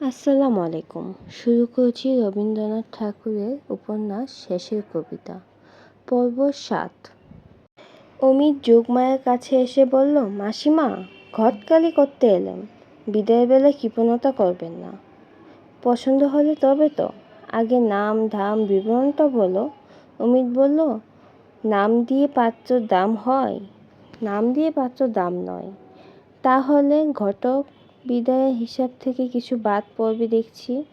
আসসালামু আলাইকুম। শুরু করছি রবীন্দ্রনাথ ঠাকুরের উপন্যাস শেষের কবিতা, পর্ব সাত। অমিত যোগমায়ের কাছে এসে বলল, মাসিমা ঘটকালি করতে এলেন বিদায় বেলায় কৃপণতা করবেন না। পছন্দ হলে তবে তো। আগে নাম, ধাম, বিবরণটা বলো। অমিত বলল, নাম দিয়ে পাত্র দাম হয়। নাম দিয়ে পাত্র দাম নয়। তাহলে ঘটক বিদায়ের হিসাব থেকে কিছু বাদ পড়বে দেখছি।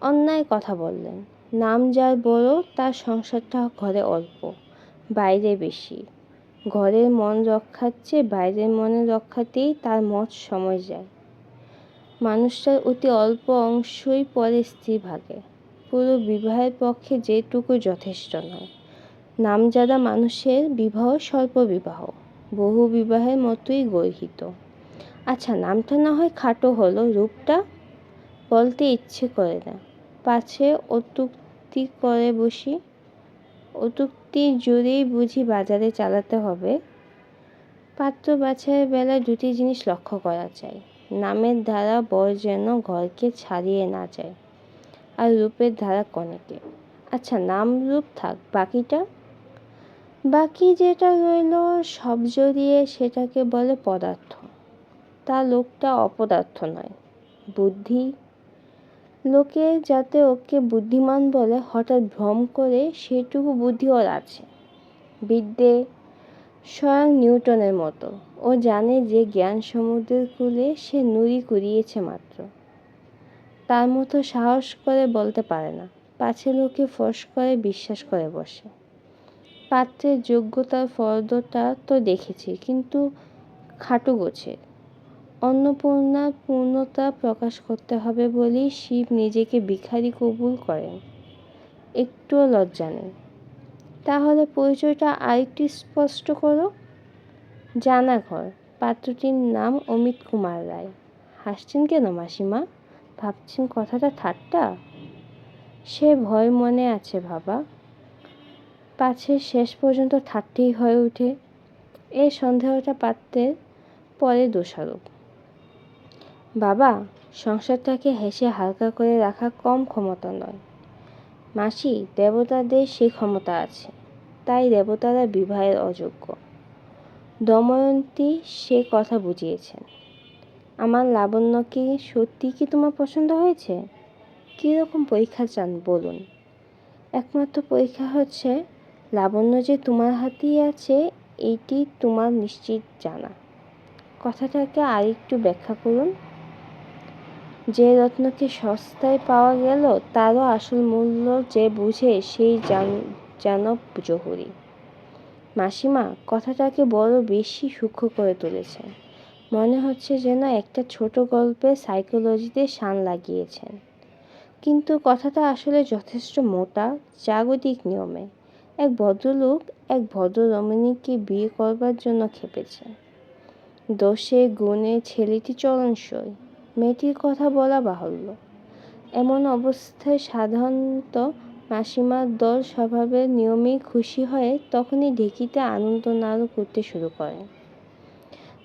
অন্যায় কথা বললেন। নাম যার বড়, তার সংসারটা ঘরে অল্প, বাইরে বেশি। ঘরের মন রক্ষার চেয়ে বাইরের মনে রক্ষাতেই তার মত সময় যায়। মানুষটার অতি অল্প অংশই পরে স্ত্রী ভাগে। পুরো বিবাহের পক্ষে যেটুকু যথেষ্ট নয়। নামজাদা মানুষের বিবাহ, স্বল্প বিবাহ। বহু বিবাহের মতোই গর্হিত। আচ্ছা নামটা না হয় খাটো হলো, রূপটা বলতে ইচ্ছে করে না। পাছে অতুক্তি করে বসি। অতুক্তি জোরেই বুঝি বাজারে চালাতে হবে। পাত্র বাছাইয়ের বেলায় দুটি জিনিস লক্ষ্য করা চাই নামের ধারা বর যেন ঘরকে ছাড়িয়ে না যায় আর রূপের ধারা কনেকে। আচ্ছা নাম রূপ থাক, বাকিটা? বাকি যেটা রইল সব জড়িয়ে সেটাকে বলে পদার্থ। তা লোকটা অপদার্থ নয়। বুদ্ধি? লোকে যাতে ওকে বুদ্ধিমান বলে হঠাৎ ভ্রম করে, সেটুকু বুদ্ধি ওর আছে। বিদ্যে স্বয়ং নিউটনের মতো। ও জানে যে জ্ঞান সমুদ্রের কূলে সে নুড়ি কুড়িয়েছে মাত্র। তার মতো সাহস করে বলতে পারে না। পাছে লোকে ফস করে, বিশ্বাস করে বসে। পাত্রের যোগ্যতার ফর্দটা তো দেখেছি, কিন্তু খাটু গোছের। অন্নপূর্ণার পূর্ণতা প্রকাশ করতে হবে বলেই শিব নিজেকে ভিখারি কবুল করেন। একটুও লজ্জা নেই। তাহলে পরিচয়টা আরেকটু স্পষ্ট করো। জানা ঘর পাত্রটির নাম অমিত কুমার রায়। হাসছেন কেন মাসিমা? ভাবছেন কথাটা ঠাট্টা? সে ভয় মনে আছে বাবা পাছে শেষ পর্যন্ত ঠাট্টেই হয়ে ওঠে। এই সন্দেহটা পাত্রের পরে দোষারোপ। বাবা, সংসারটাকে হেসে হালকা করে রাখা কম ক্ষমতা নয়। মাসি, দেবতাদের সেই ক্ষমতা আছে, তাই দেবতারা বিবাহের অযোগ্য। দময়ন্তী সে কথা বুঝিয়েছেন। আমার লাবণ্যকে সত্যি কি তোমার পছন্দ হয়েছে? কীরকম পরীক্ষা চান বলুন। একমাত্র পরীক্ষা হচ্ছে, লাবণ্য যে তোমার হাতেই আছে, এইটি তোমার নিশ্চিত জানা। কথাটাকে আরেকটু ব্যাখ্যা করুন। যে রত্নকে সস্তায় পাওয়া গেল, তারও আসল মূল্য যে বুঝে সেই যেন জহুরি। মাসিমা কথাটাকে বড় বেশি সূক্ষ্ম করে তুলেছেন। মনে হচ্ছে যেন একটা ছোট গল্পে সাইকোলজিতে শান লাগিয়েছেন। কিন্তু কথাটা আসলে যথেষ্ট মোটা, জাগতিক নিয়মে। এক ভদ্রলোক এক ভদ্র রমণীকে বিয়ে করবার জন্য খেপেছে। দোষে, গুণে ছেলেটি চলনসই। মেয়েটির কথা বলা বাহুল্য। এমন অবস্থায় সাধারণত মাসিমার দল স্বভাবের নিয়মেই খুশি হয়ে তখনই ঢেকিতে আনন্দ নাড়ু করতে শুরু করেন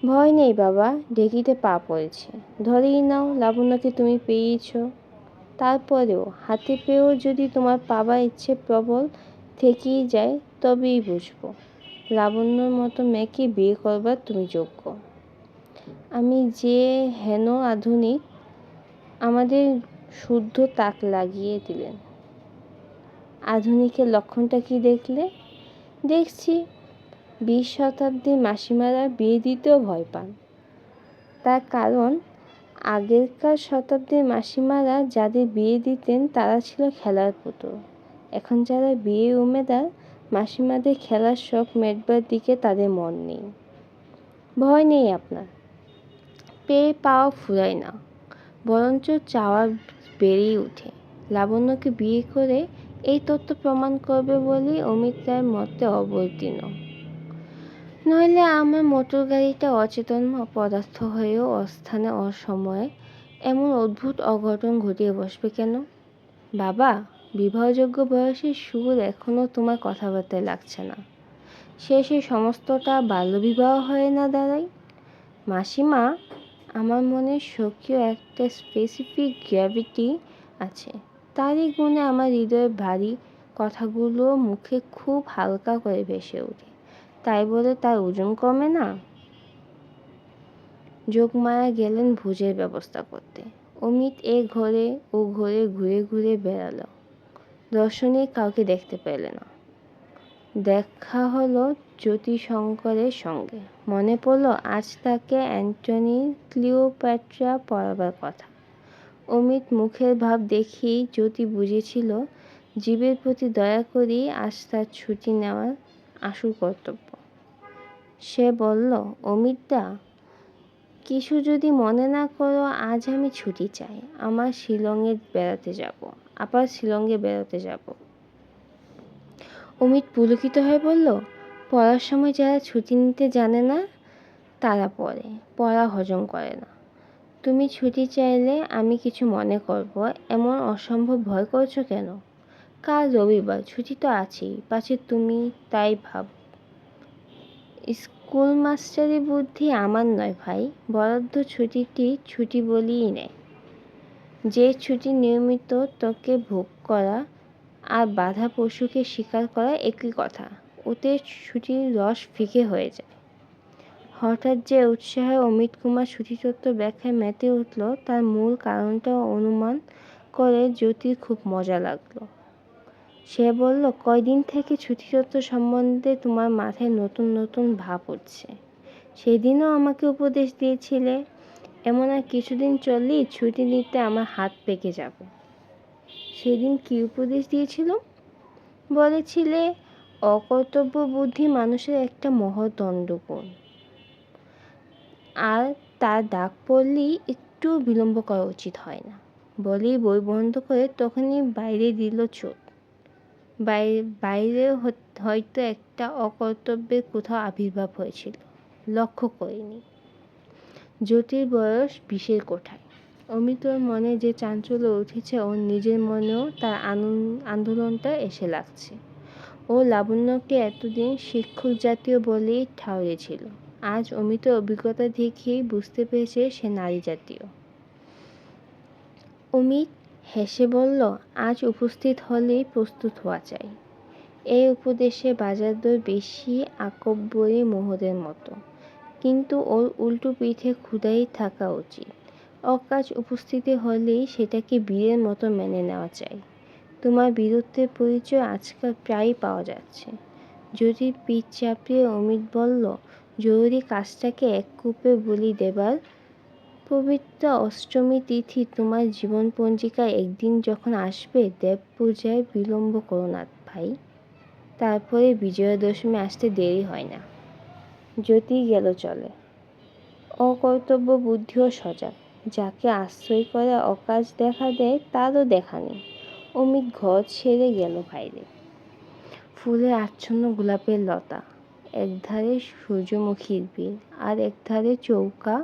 ভয় নেই বাবা, ঢেকিতে পা পড়েছে। ধরেই নাও, লাবণ্যকে তুমি পেয়েছ। তারপরেও হাতে পেয়েও যদি তোমার পাবার ইচ্ছে প্রবল থেকেই যায়, তবেই বুঝব। লাবণ্যর মতো মেয়েকে বিয়ে করবার তুমি যোগ্য। আমি যে হেন আধুনিক, আমাদের শুদ্ধ তাক লাগিয়ে দিলেন। আধুনিকের লক্ষণটা কি দেখলে? দেখছি বিশ শতাব্দীর মাসিমারা বিয়ে দিতেও ভয় পান। তার কারণ, আগেরকার শতাব্দীর মাসিমারা যাদের বিয়ে দিতেন তারা ছিল খেলার পুতুল। এখন যারা বিয়ে উমেদার, মাসিমাদের খেলার শখ মেটবার দিকে তাদের মন নেই। ভয় নেই আপনার। পেয়ে পাওয়া ফুরায় না, বরঞ্চ চাওয়া বেড়েই ওঠে। লাবণ্যকে বিয়ে করে এই তত্ত্ব প্রমাণ করবে বলেই অমিত রায়ের মতে অবতীর্ণ। নইলে আমার মোটর গাড়িটা অচেতন পদার্থ হয়েও অস্থানে অসময়ে এমন অদ্ভুত অঘটন ঘটিয়ে বসবে কেন? বাবা, বিবাহযোগ্য বয়সের সুর এখনও তোমার কথাবার্তায় লাগছে না। সে সেই সমস্তটা বাল্যবিবাহ হয়ে না দাঁড়ায় মাসিমা আমার মনে স্বকীয় একটা স্পেসিফিক গ্র্যাভিটি আছে। তারই গুণে আমার হৃদয়ে ভারী কথাগুলো মুখে খুব হালকা করে ভেসে ওঠে। তাই বলে তার ওজন কমে না? যোগমায়া গেলেন ভোজের ব্যবস্থা করতে। অমিত এ ঘরে ও ঘরে ঘুরে ঘুরে বেড়ালো। দর্শনে কাউকে দেখতে পেলে না। দেখা হলো জ্যোতিশঙ্করের সঙ্গে। মনে পড়ল, আজ তাকে অ্যান্টনি ক্লিওপ্যাট্রা পড়াবার কথা। অমিত মুখের ভাব দেখেই জ্যোতি বুঝেছিল, জীবের প্রতি দয়া করেই আজ তার ছুটি নেওয়ার আসল কর্তব্য। সে বলল, অমিতদা, কিছু যদি মনে না করো, আজ আমি ছুটি চাই। আমার শিলংয়ে বেড়াতে যাব, আবার শিলংয়ে বেড়াতে যাব। অমিত পুলকিত হয়ে বলল পড়ার সময় যারা ছুটি নিতে জানে না, তারা পড়ে। পড়া হজম করে না। তুমি ছুটি চাইলে আমি কিছু মনে করব। এমন অসম্ভব ভয় করছ কেন? কাল রবিবার, ছুটি তো আছেই, পাছে তুমি তাই ভাব। স্কুল মাস্টারি বুদ্ধি আমার নয় ভাই, বরাদ্দ ছুটিটি ছুটি বলিই নেয়। যে ছুটি নিয়মিত তোকে ভোগ করা আর বাধা পশুকে শিকার করা একই কথা। ওতে ছুটির রস ফিকে হয়ে যায়। হঠাৎ যে উৎসাহে অমিত কুমার ছুটিতত্ত্ব ব্যাখ্যায় মেতে উঠল, তার মূল কারণটা অনুমান করে জ্যোতির খুব মজা লাগল। সে বলল, কয়দিন থেকে ছুটিতত্ত্ব সম্বন্ধে তোমার মাথায় নতুন নতুন ভাব উঠছে। সেদিনও আমাকে উপদেশ দিয়েছিলে, এমন আর কিছুদিন চললেই ছুটি নিতে আমার হাত পেকে যাবে। সেদিন কি উপদেশ দিয়েছিল? বলেছিলে অকর্তব্য বুদ্ধি মানুষের একটা মহদণ্ড গুণ আর তার দাগ পড়লেই একটু বিলম্ব করা উচিত হয় না। বলেই বই বন্ধ করে তখনই বাইরে দিল চোখ বাইরে বাইরে হয়তো একটা অকর্তব্যের কোথাও আবির্ভাব হয়েছিল। লক্ষ্য করিনি। জ্যোতির বয়স বিশের কোঠায়। অমিতর মনে যে চাঞ্চল্য উঠেছে ওর নিজের মনেও তার আন্দোলনটা এসে লাগছে। ও লাবণ্যকে এতদিন শিক্ষক জাতীয় বলেই ঠাউরেছিল আজ অমিতর অভিজ্ঞতা দেখেই বুঝতে পেরেছে সে নারী জাতীয়। অমিত হেসে বলল, আজ উপস্থিত হলেই প্রস্তুত হওয়া চাই। এই উপদেশে বাজার দর বেশি আকব্বরী মোহরের মতো। কিন্তু ওর উল্টো পিঠে ক্ষুধাই থাকা উচিত। অকাজ উপস্থিতি হলেই সেটাকে বীরের মতো মেনে নেওয়া চাই। তোমার বীরত্বের পরিচয় আজকাল প্রায়ই পাওয়া যাচ্ছে। যদি পিঠ চাপিয়ে অমিত বলল, জরুরি কাজটাকে এক কূপে বলি দেবার পবিত্র অষ্টমী তিথি তোমার জীবন পঞ্জিকায় একদিন যখন আসবে দেব পূজায় বিলম্ব করো না ভাই। তারপরে বিজয়া দশমী আসতে দেরি হয় না। যদি গেল চলে। অকর্তব্য বুদ্ধিও সজাগ। যাকে আশ্রয় করে অকাজ দেখা দেয়, তারও দেখা নেই। অমিত ঘর ছেড়ে গেল বাইরে। ফুলে আচ্ছন্ন গোলাপের লতা, একধারে সূর্যমুখীর বীর আর একধারে চৌকা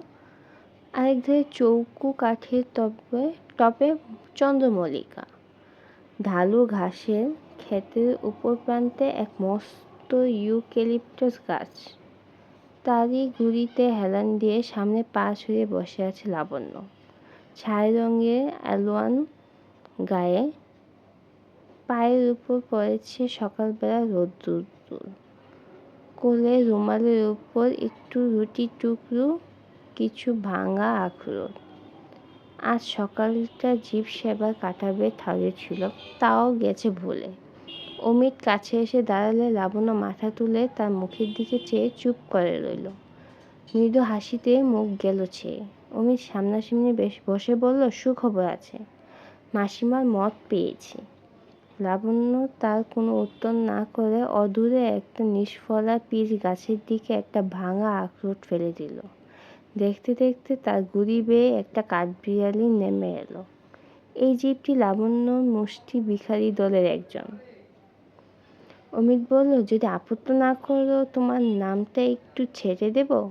আরেক ধারে চৌকু কাঠের টবে টপে চন্দ্রমল্লিকা। ঢালু ঘাসের ক্ষেতের উপর প্রান্তে এক মস্ত ইউক্যালিপটাস গাছ। তারই গুড়িতে হেলান দিয়ে সামনে পা ছড়িয়ে বসে আছে লাবণ্য। ছাই রঙের অ্যালোয়ান গায়ে পায়ের উপর পড়েছে সকালবেলা রোদ্দুর। কোলে রুমালের উপর একটু রুটি টুকরো, কিছু ভাঙা আখরোট। আজ সকালটা জীব সেবা কাটাবে ছিল, তাও গেছে ভুলে। অমিত কাছে এসে দাঁড়ালে লাবণ্য মাথা তুলে তার মুখের দিকে চেয়ে চুপ করে রইল। মৃদু হাসিতে মুখ গেল ছেয়ে। অমিত সামনাসামনি বেশ বসে বলল, সুখবর আছে। মাসিমার মত পেয়েছি। লাবণ্য তার কোনো উত্তর না করে অদূরে একটা নিষ্ফলা পিচ গাছের দিকে একটা ভাঙা আখরোট ফেলে দিল। দেখতে দেখতে তার গুড়ি বেয়ে একটা কাঠবিড়ালি নেমে এলো। এই জীবটি লাবণ্য মুষ্টি ভিখারি দলের একজন। অমিত বলল, যদি আপত্ত না করো, তোমার নামটা একটু ছেড়ে দেব?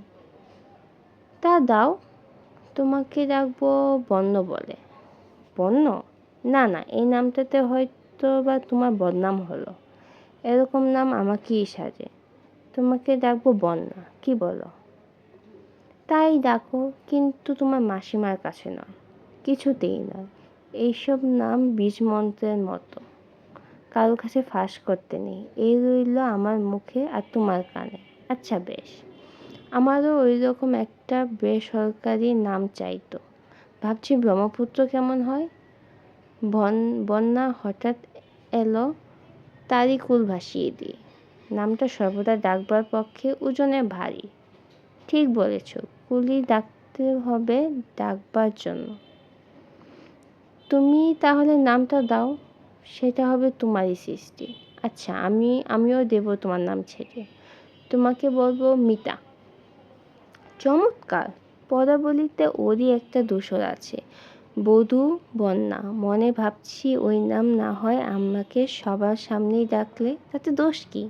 তা দাও, তোমাকে রাখব বন্য বলে। বন্য? না না, এই নামটাতে হয়তো বা তোমার বদনাম হলো। এরকম নাম আমাকেই সাজে। তোমাকে ডাকবো বন্যা, কি বলো? তাই ডাকো, কিন্তু তোমার মাসিমার কাছে নয় কিছুতেই নয় এইসব নাম বীজ মন্ত্রের মতো। কারোর কাছে ফাঁস করতে নেই। এই রইল আমার মুখে আর তোমার কানে। আচ্ছা বেশ। আমারও ওই রকম একটা বেসরকারি নাম চাইতো। ভাবছি ব্রহ্মপুত্র কেমন হয়? বন, বন্যা হঠাৎ এলো, তারই কুল ভাসিয়ে দিয়ে। নামটা সর্বদা ডাকবার পক্ষে ওজনে ভারী। ঠিক বলেছ কুলি ডাকতে হবে ডাকবার জন্য। তুমি তাহলে নামটা দাও, সেটা হবে তোমারই সৃষ্টি। আচ্ছা আমি, আমিও দেব তোমার নাম ছেড়ে। তোমাকে বলব মিতা। চমৎকার। পদাবলিতে ওরই একটা দোসর আছে। বধূ বন্যা, মনে ভাবছি ওই নাম না হয় আমাকে সবার সামনেই ডাকলে তাতে দোষ কি?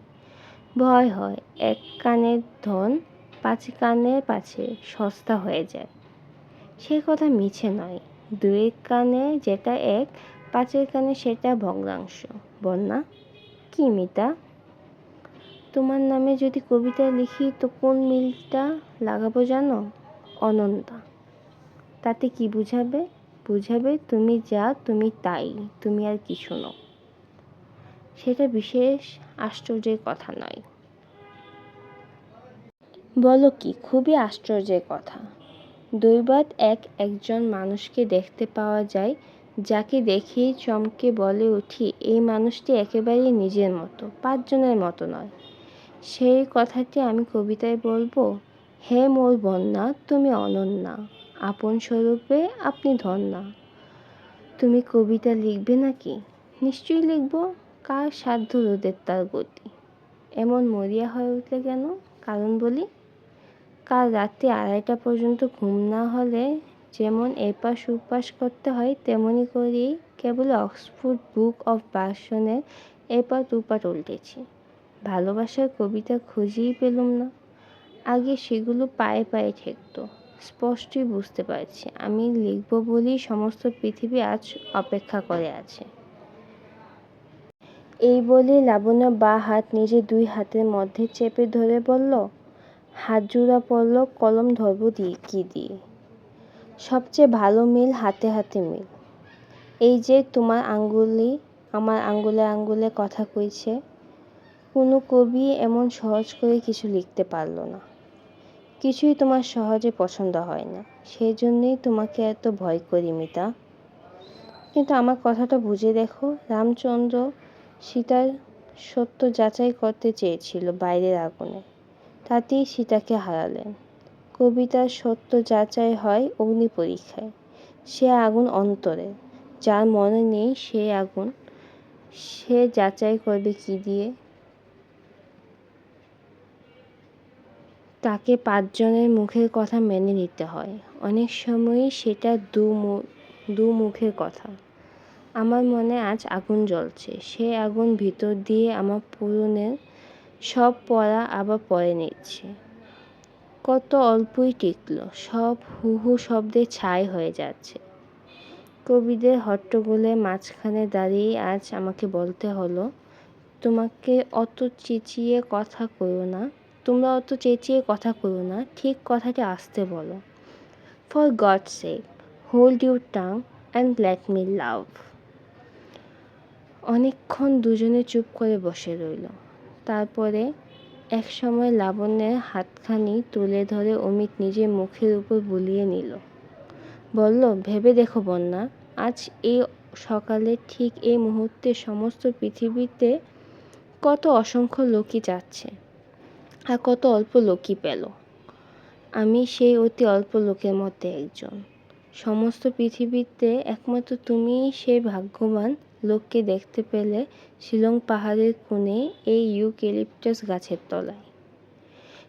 ভয় হয়, এক কানের ধন পাঁচ কানের পাছে সস্তা হয়ে যায়। সে কথা মিছে নয় দুয়ের কানে যেটা এক, পাঁচের কানে সেটা ভগ্নাংশ। বন্যা, কি মিতা? তোমার নামে যদি কবিতা লিখি তো কোন মিলটা লাগাবো জানো? অনন্তা। তাতে কি বুঝাবে? বুঝাবে, তুমি যা, তুমি তাই, তুমি আর কিছু নও। সেটা বিশেষ আশ্চর্যের কথা নয়। বলো কি, খুবই আশ্চর্যের কথা। দৈবাত এক একজন মানুষকে দেখতে পাওয়া যায়, যাকে দেখেই চমকে বলে উঠি, এই মানুষটি একেবারেই নিজের মতো, পাঁচজনের মতো নয়। সেই কথাটি আমি কবিতায় বলব, হে মোর বন্যা, তুমি অনন্যা। আপন স্বরূপে আপনি ধন্যা তুমি কবিতা লিখবে নাকি? নিশ্চয়ই লিখব। কার সাধ্য রোদের তার গতি? এমন মরিয়া হয়ে উঠলে কেন? কারণ বলি, কাল রাত্রি আড়াইটা পর্যন্ত ঘুম না হলে যেমন এপাশ ওপাশ করতে হয়, তেমনি করেই কেবল অক্সফোর্ড বুক অফ ভার্সনের এপাট ওপাট উল্টেছি। ভালোবাসার কবিতা খুঁজেই পেলুম না। আগে সেগুলো পায়ে পায়ে ঠেকতো। স্পষ্টই বুঝতে পারছি। আমি লিখব বলেই সমস্ত পৃথিবী আজ অপেক্ষা করে আছে। এই বলে লাবণ্য বা হাত নিজে দুই হাতের মধ্যে চেপে ধরে বলল, হাত জোড়া পড়ল, কলম ধরবো দিয়ে কি দিয়ে সবচেয়ে ভালো মিল হাতে হাতে মিল। এই যে তোমার আঙ্গুলি আমার আঙ্গুলে আঙ্গুলে কথা কইছে, কোনো কবি এমন সহজ করে কিছু লিখতে পারল না। কিছুই তোমার সহজে পছন্দ হয় না। সেই জন্যেই তোমাকে এত ভয় করি, মিতা। কিন্তু আমার কথাটা বুঝে দেখো, রামচন্দ্র সীতার সত্য যাচাই করতে চেয়েছিল বাইরের আগুনে। তাতেই সীতাকে হারালেন। কবিতার সত্য যাচাই হয় অগ্নি পরীক্ষায়। সে আগুন অন্তরে। যার মনে নেই সে আগুন। সে যাচাই করবে কি দিয়ে? তাকে পাঁচজনের মুখের কথা মেনে নিতে হয়। অনেক সময়ই সেটা দু দু মুখের কথা। আমার মনে আজ আগুন জ্বলছে। সে আগুন ভিতর দিয়ে আমার পুরনের সব পড়া আবার পরে নিচ্ছে। কত অল্পই টিকলো, সব হু হু শব্দে ছাই হয়ে যাচ্ছে। কবিদের হট্টগোলের মাঝখানে দাঁড়িয়ে আজ আমাকে বলতে হলো, তোমাকে অত চেঁচিয়ে কথা করো না। তোমরা অত চেঁচিয়ে কথা করো না, ঠিক কথাটা আসতে বলো। For God sake hold your tongue and let me love অনেকক্ষণ দুজনে চুপ করে বসে রইল। তারপরে এক সময় লাবণ্যের হাতখানি তুলে ধরে অমিত নিজের মুখের উপর বুলিয়ে নিল। বলল, ভেবে দেখো বন্যা, আজ এই সকালে ঠিক এই মুহূর্তে সমস্ত পৃথিবীতে কত অসংখ্য লোকই যাচ্ছে। আর কত অল্প লোকই পেল। আমি সেই অতি অল্প লোকের মধ্যে একজন। সমস্ত পৃথিবীতে একমাত্র তুমিই সেই ভাগ্যবান লোককে দেখতে পেলে শিলং পাহাড়ের কোণে এই ইউক্যালিপটাস গাছের তলায়।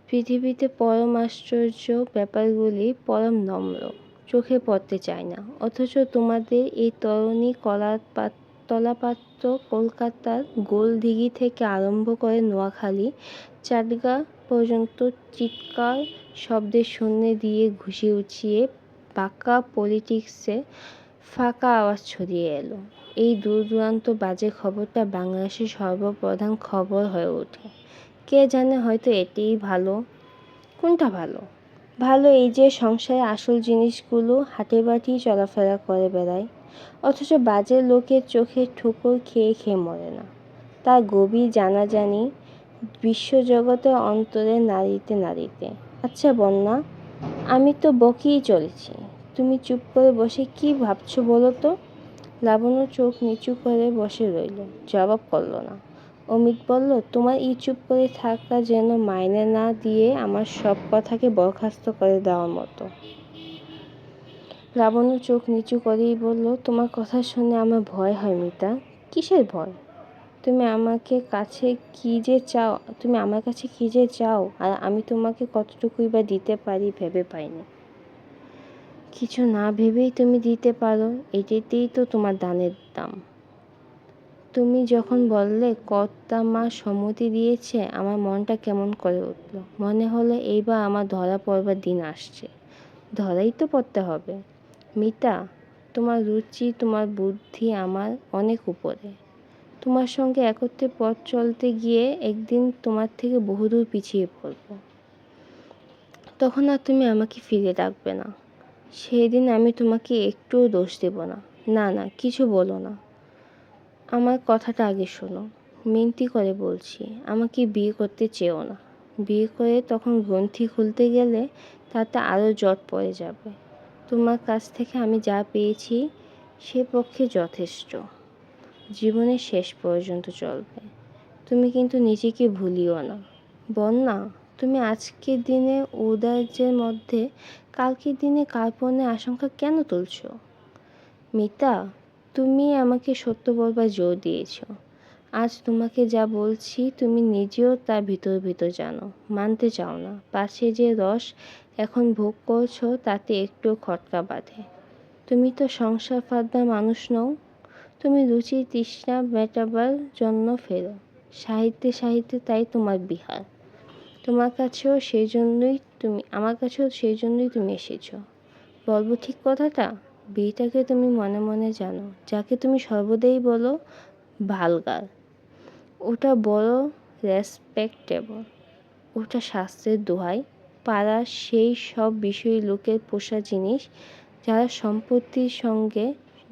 পৃথিবীতে পরম আশ্চর্য ব্যাপারগুলি পরম নম্র। চোখে পড়তে চায় না। অথচ তোমাদের এই তরণী কলাপাত তলাপাত্র কলকাতার গোলদিঘি থেকে আরম্ভ করে নোয়াখালী, চাটগা পর্যন্ত চিৎকার শব্দের শূন্যে দিয়ে ঘুষি উঠিয়ে বাঁকা পলিটিক্সে ফাঁকা আওয়াজ ছড়িয়ে এলো। এই দূর দূরান্ত বাজে খবরটা বাংলাদেশের সর্বপ্রধান খবর হয়ে ওঠে। কে জানে হয়তো এটিই ভালো? কোনটা ভালো? ভালো এই যে সংসারে আসল জিনিসগুলো হাটে বাটেই চলাফেরা করে বেড়ায়। অথচ বাজে লোকের চোখে ঠোকর খেয়ে খেয়ে মরে না। তার গভীর জানাজানি বিশ্বজগতে অন্তরে নাড়িতে নাড়িতে আচ্ছা বন্যা, আমি তো বকেই চলেছি। তুমি চুপ করে বসে কি ভাবছ বলো তো? লাবণ্য চোখ নিচু করে বসে রইল। জবাব করল না। অমিত বলল, তোমার ই চুপ করে থাকা যেন মাইনে না দিয়ে আমার সব কথাকে বরখাস্ত করে দেওয়ার মতো। লাবণ্য চোখ নিচু করেই বলল, তোমার কথা শুনে আমার ভয় হয় মিতা। কিসের ভয়? তুমি আমাকে কাছে কি যে চাও, তুমি আমার কাছে কি যে চাও, আর আমি তোমাকে কতটুকুই বা দিতে পারি ভেবে পাইনি। কিছু না ভেবেই তুমি দিতে পারো, এটাতেই তো তোমার দানের দাম। তুমি যখন বললে, কর্তা মা সম্মতি দিয়েছে, আমার মনটা কেমন করে উঠল। মনে হলো এইবার আমার ধরা পড়বার দিন আসছে। ধরাই তো পড়তে হবে। মিতা, তোমার রুচি, তোমার বুদ্ধি আমার অনেক উপরে। তোমার সঙ্গে একত্রে পথ চলতে গিয়ে একদিন তোমার থেকে বহুদূর পিছিয়ে পড়ব। তখন আর তুমি আমাকে ফিরে ডাকবে না। সেই দিন আমি তোমাকে একটুও দোষ দেব না। না না, কিছু বলো না। আমার কথাটা আগে শোনো। মিনতি করে বলছি, আমাকে বিয়ে করতে চেও না। বিয়ে করে তখন গ্রন্থি খুলতে গেলে তাতে আরও জট পড়ে যাবে। তোমার কাছ থেকে আমি যা পেয়েছি, সে পক্ষে যথেষ্ট। জীবনের শেষ পর্যন্ত চলবে। তুমি কিন্তু নিজেকে ভুলিও না। বন্যা, তুমি আজকের দিনে ঔদার্যের মধ্যে কালকের দিনে কার্পণ্যের আশঙ্কা কেন তুলছ? মিতা, তুমি আমাকে সত্য বলবার জোর দিয়েছ। আজ তোমাকে যা বলছি তুমি নিজেও তা ভিতর ভিতর জানো। মানতে চাও না। পাশে যে রস এখন ভোগ করছ, তাতে একটু খটকা বাঁধে। তুমি তো সংসার ফাঁদবার মানুষ নও। তুমি রুচি তৃষ্ণা, মেটাবার জন্য ফেরো। সাহিত্যে সাহিত্যে তাই তোমার বিহার। তোমার কাছেও সেই জন্যই তুমি, আমার কাছেও সেই জন্যই তুমি এসেছ। বলব ঠিক কথাটা? বিয়েটাকে তুমি মনে মনে জানো। যাকে তুমি সর্বদাই বলো, ভালগার। ওটা বড় রেসপেক্টেবল ওটা শাস্ত্রের দোহাই। পাড়ার সেই সব বিষয়ী লোকের পোষা জিনিস যারা সম্পত্তির সঙ্গে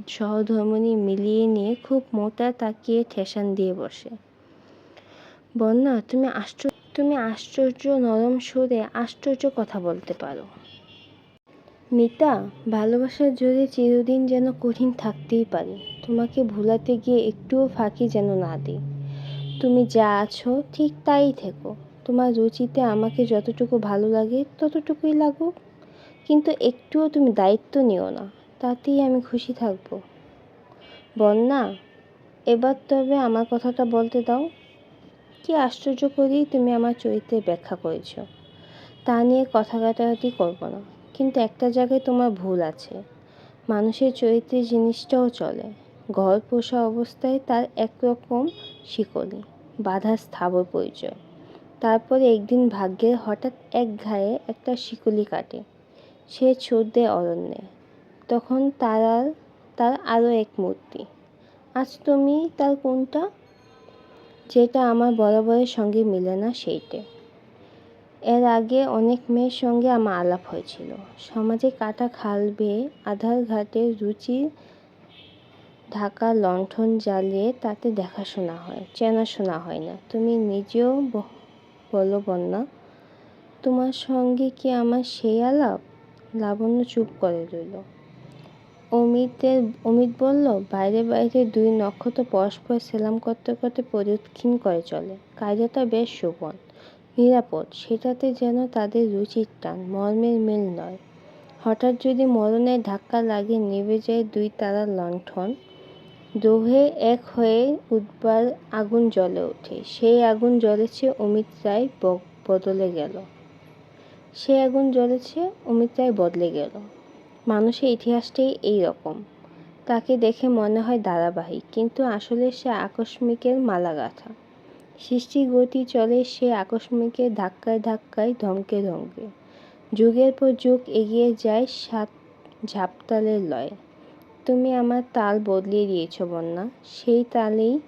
সহধর্মণী মিলিয়ে নিয়ে খুব মোটা তাকিয়ে ঠেসান দিয়ে বসে। বন্যা, তুমি আশ্চর্য তুমি আশ্চর্য নরম সুরে আশ্চর্য কথা বলতে পারো। মিতা ভালোবাসার জোরে চিরদিন যেন কঠিন থাকতেই পারে। তোমাকে ভুলাতে গিয়ে একটুও ফাঁকি যেন না দিই। তুমি যা আছো ঠিক তাই থেকো। তোমার রুচিতে আমাকে যতটুকু ভালো লাগে ততটুকুই লাগুক। কিন্তু একটুও তুমি দায়িত্ব নিও না, তাতেই আমি খুশি থাকব। বন্যা, এবার তবে আমার কথাটা বলতে দাও। কি আশ্চর্য করেই তুমি আমার চরিত্রের ব্যাখ্যা করেছ। তা নিয়ে কথা কাটাকাটি করব না। কিন্তু একটা জায়গায় তোমার ভুল আছে। মানুষের চরিত্রে জিনিসটাও চলে। ঘর পোষা অবস্থায় তার একরকম শিকলি, বাধা স্থাবর পরিচয় তারপরে একদিন ভাগ্যের হঠাৎ এক ঘায়ে একটা শিকলি কাটে। সে ছোট দেয় অরণ্যে। তখন তার আর, তার আরও এক মূর্তি। আজ তুমি তার কোনটা? যেটা আমার বরাবরের সঙ্গে মিলে না সেইটে। এর আগে অনেক মেয়ের সঙ্গে আমার আলাপ হয়েছিল। সমাজে কাটা খাল বেয়ে আধার ঘাটে রুচি ঢাকা লণ্ঠন জ্বালিয়ে তাতে দেখাশোনা হয়, চেনাশোনা হয় না। তুমি নিজেও বলো বন্যা তোমার সঙ্গে কি আমার সেই আলাপ? লাবণ্য চুপ করে রইল। অমিতের, অমিত বলল, বাইরে বাইরে দুই নক্ষত্র পরস্পর সেলাম করতে করতে প্রদক্ষিণ করে চলে। কায়দাটা বেশ শোভন, নিরাপদ, সেটাতে যেন তাদের রুচির টান, মর্মের মিল নয়। হঠাৎ যদি মরণের ধাক্কা লাগে নেবে যায় দুই তারার লণ্ঠন। দোহে এক হয়ে উদ্বার আগুন জ্বলে ওঠে। সেই আগুন জ্বলেছে অমিত রায় বদলে গেল। সে আগুন জ্বলেছে অমিত রায় বদলে গেল। মানুষের ইতিহাসটাই এই রকম। তাকে দেখে মনে হয় ধারাবাহিক কিন্তু আসলে সে আকস্মিকের মালাগাথা। সৃষ্টির গতি চলে সে আকস্মিকের ধাক্কায় ধাক্কায় ধমকে ধমকে। যুগের পর যুগ এগিয়ে যায় সাত ঝাপতালের লয়ে। তুমি আমার তাল বদলিয়ে দিয়েছ, বন্যা। সেই তালেই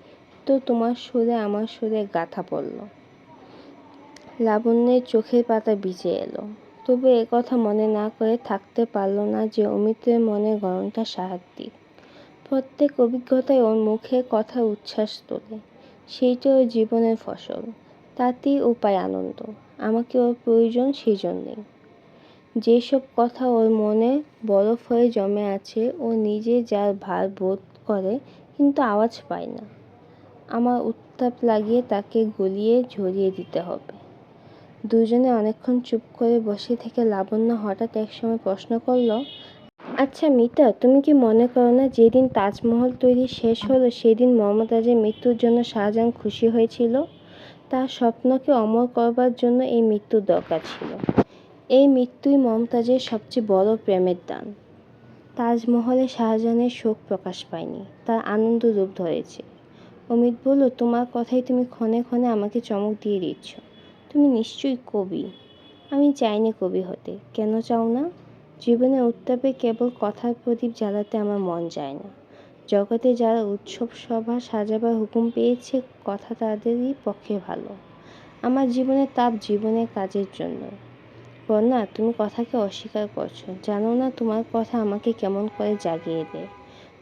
তো তোমার সুরে আমার সুরে গাথা পড়ল। লাবণ্যের চোখের পাতা ভিজে এলো। তবু কথা মনে না করে থাকতে পারল না যে অমিতের মনে গরমটা সাহায্যিক প্রত্যেক অভিজ্ঞতায় ওর মুখে কথা উচ্ছ্বাস তোলে। সেইটা ওর জীবনের ফসল। তাতেই ও পায় আনন্দ। আমাকে ওর প্রয়োজন সেই জন্যেই। যেসব কথা ওর মনে বরফ হয়ে জমে আছে, ও নিজে যার ভার বোধ করে, কিন্তু আওয়াজ পায় না। আমার উত্তাপ লাগিয়ে তাকে গলিয়ে ঝরিয়ে দিতে হবে। দুজনে অনেকক্ষণ চুপ করে বসে থেকে লাবণ্য হঠাৎ একসময় প্রশ্ন করল আচ্ছা মিতা, তুমি কি মনে করো না যেদিন তাজমহল তৈরি শেষ হলো, সেদিন মমতাজের মৃত্যুর জন্য শাহজাহান খুশি হয়েছিল? তার স্বপ্নকে অমর করবার জন্য এই মৃত্যুর দরকার ছিল। এই মৃত্যুই মমতাজের সবচেয়ে বড় প্রেমের দান। তাজমহলে শাহজাহানের শোক প্রকাশ পায়নি, তার আনন্দ রূপ ধরেছে। অমিত বলল, তোমার কথাই তুমি ক্ষণে ক্ষণে আমাকে চমক দিয়ে দিচ্ছ। তুমি নিশ্চয়ই কবি। আমি চাইনি কবি হতে। কেন চাও না? জীবনে উত্তাপে কেবল কথার প্রদীপ জ্বালাতে আমার মন যায় না। জগতে যারা উৎসব সভা সাজাবার হুকুম পেয়েছে, কথা তাদেরই পক্ষে ভালো। আমার জীবনে তাপ জীবনের কাজের জন্য। বন্যা, তুমি কথাকে অস্বীকার করছ। জানো না তোমার কথা আমাকে কেমন করে জাগিয়ে দেয়।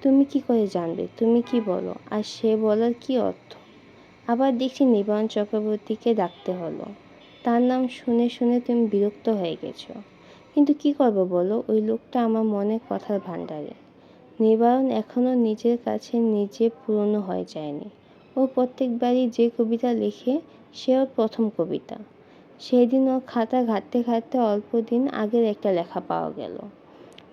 তুমি কি করে জানবে? তুমি কি বলো? আর সে বলার কি অর্থ? আবার দেখছি নিবারণ চক্রবর্তীকে ডাকতে হলো। তার নাম শুনে শুনে তুমি বিরক্ত হয়ে গেছো। কিন্তু কি করব বলো? ওই লোকটা আমার মনে কথার ভাণ্ডারে। নিবারণ এখনও নিজের কাছে নিজে পুরনো হয়ে যায়নি। ও প্রত্যেকবারই যে কবিতা লেখে, সেও প্রথম কবিতা। সেদিন ও খাতা ঘাঁটতে ঘাঁটতে অল্প দিন আগের একটা লেখা পাওয়া গেল।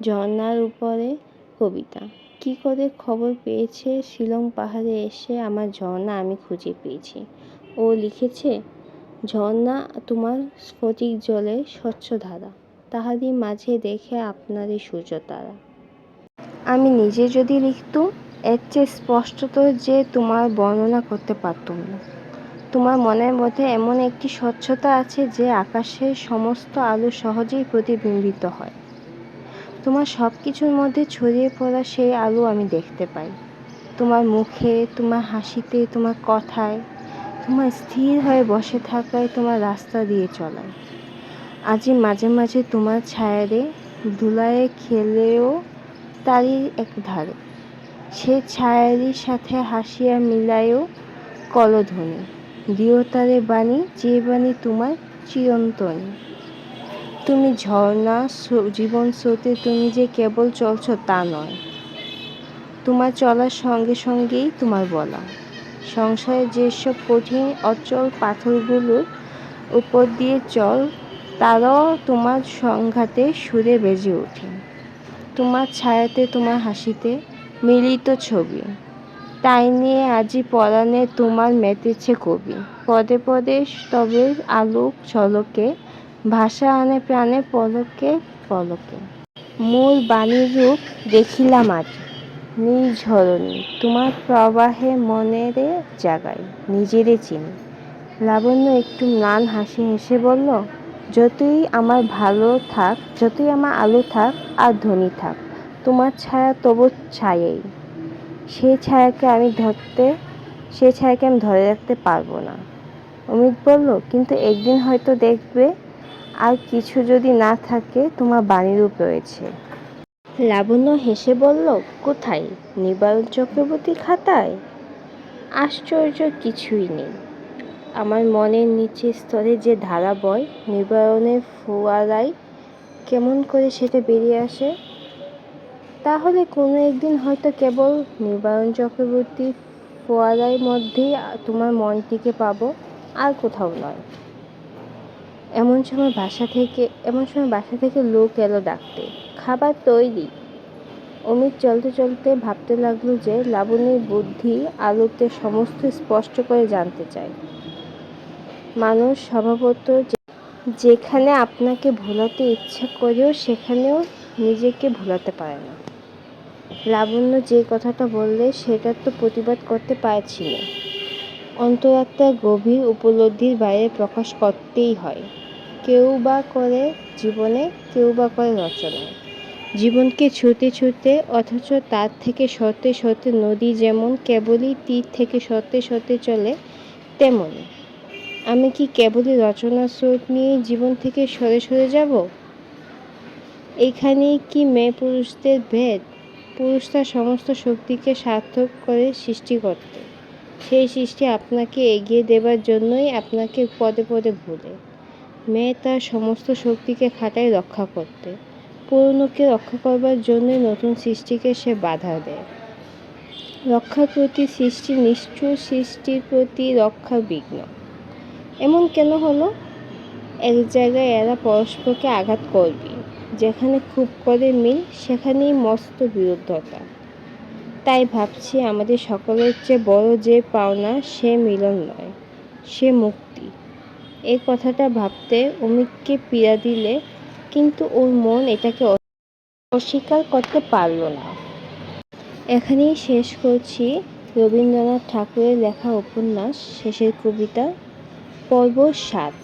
ঝর্ণার উপরে কবিতা। কি করে খবর পেয়েছে শিলং পাহাড়ে এসে আমার ঝর্ণা আমি খুঁজে পেয়েছি। ও লিখেছে, ঝর্ণা তোমার স্ফটিক জলে স্বচ্ছ ধারা। তাহারই মাঝে দেখে আপনারই সূর্য তারা আমি নিজে যদি লিখতুম, এর চেয়ে স্পষ্টত যে তোমার বর্ণনা করতে পারতুম না। তোমার মনের মধ্যে এমন একটি স্বচ্ছতা আছে যে আকাশের সমস্ত আলো সহজেই প্রতিবিম্বিত হয়। তোমার সব কিছুর মধ্যে ছড়িয়ে পড়া সেই আলো আমি দেখতে পাই। তোমার মুখে, তোমার হাসিতে, তোমার কথায়, তোমার স্থির হয়ে বসে থাকায় তোমার রাস্তা দিয়ে চলায়। আজই মাঝে মাঝে তোমার ছায়ারে ধুলায় খেলেও তারই এক ধারে। সে ছায়ারির সাথে হাসিয়া মিলায়ও কলধ্বনি। দিয়তারে বাণী, যে বাণী তোমার চিরন্তন। তুমি ঝর্ণা জীবন স্রোতে তুমি যে কেবল চলছ তা নয়। তোমার চলার সঙ্গে সঙ্গেই তোমার বলা। সংসারে যেসব কঠিন, অচল পাথরগুলোর উপর দিয়ে চল, তারাও তোমার সংঘাতে সুরে বেজে ওঠে। তোমার ছায়াতে, তোমার হাসিতে মিলিত ছবি। তাই নিয়ে আজি পরাণে তোমার মেতেছে কবি। পদে পদে তবে আলোক ঝলকে, ভাষা আনে প্রাণে পলকে পলকে। মূল বাণীর রূপ দেখিলাম আজ নির্ঝরণী তোমার প্রবাহে মনেরে জাগায় নিজেরে চিনি। লাবণ্য একটু ম্লান হাসি হেসে বলল, যতই আমার ভালো থাক, যতই আমার আলো থাক, আর ধনী থাক, তোমার ছায়া তবু ছায়াই। সেই ছায়াকে আমি ধরতে, সেই ছায়াকে আমি ধরে রাখতে পারব না। অমিত বলল, কিন্তু একদিন হয়তো দেখবে, আর কিছু যদি না থাকে, তোমার বাণীরূপ রয়েছে। লাবণ্য হেসে বলল, কোথায়? নিবারণ চক্রবর্তী খাতায়? আশ্চর্য কিছুই নেই। আমার মনের নিচের স্তরে যে ধারা বয় নিবারণের ফোয়ারায় কেমন করে সেটা বেরিয়ে আসে তাহলে কোনো একদিন হয়তো কেবল নিবারণ চক্রবর্তী ফোয়ারার মধ্যেই তোমার মনটিকে পাবো, আর কোথাও নয়। এমন সময় বাসা থেকে, এমন সময় বাসা থেকে লোক এলো ডাকতে। খাবার তৈরি। অমিত চলতে চলতে ভাবতে লাগল যে লাবণীর বুদ্ধি আলোতে সমস্ত স্পষ্ট করে জানতে চায়। মানুষ স্বভাবত যেখানে আপনাকে ভোলাতে ইচ্ছা করেও সেখানেও নিজেকে ভোলাতে পারে না। লাবণ্য যে কথাটা বললে, সেটার তো প্রতিবাদ করতে পারছি পারছিল অন্তরাত্মার গভীর উপলব্ধির বাইরে প্রকাশ করতেই হয়। কেউ বা করে জীবনে, কেউ বা করে রচনায়। জীবনকে ছুটে ছুটে অথচ তার থেকে সরতে সরতে নদী যেমন কেবলই তীর থেকে সরতে সরতে চলে তেমনই আমি কি কেবলই রচনার স্রোত নিয়ে জীবন থেকে সরে সরে যাব? এইখানেই কি মেয়ে পুরুষদের ভেদ? পুরুষ তার সমস্ত শক্তিকে সার্থক করে সৃষ্টি করতে। সেই সৃষ্টি আপনাকে এগিয়ে দেবার জন্যই আপনাকে পদে পদে ভুলে। মেয়ে তার সমস্ত শক্তিকে খাটায় রক্ষা করতে। পুরনোকে রক্ষা করবার জন্যই নতুন সৃষ্টিকে সে বাধা দেয়। রক্ষার প্রতি সৃষ্টি নিষ্ঠুর, সৃষ্টির প্রতি রক্ষা বিঘ্ন। এমন কেন হলো? এক জায়গায় এরা পরস্পরকে আঘাত করবে। যেখানে খুব করে মিল, সেখানেই মস্ত বিরুদ্ধতা। তাই ভাবছি আমাদের সকলের চেয়ে বড় যে পাওনা, সে মিলন নয়, সে মুক্তি। এই কথাটা ভাবতে অমিতকে পীড়া দিলে, কিন্তু ওর মন এটাকে অস্বীকার করতে পারল না। এখানেই শেষ করছি রবীন্দ্রনাথ ঠাকুরের লেখা উপন্যাস, শেষের কবিতা, পর্ব সাত।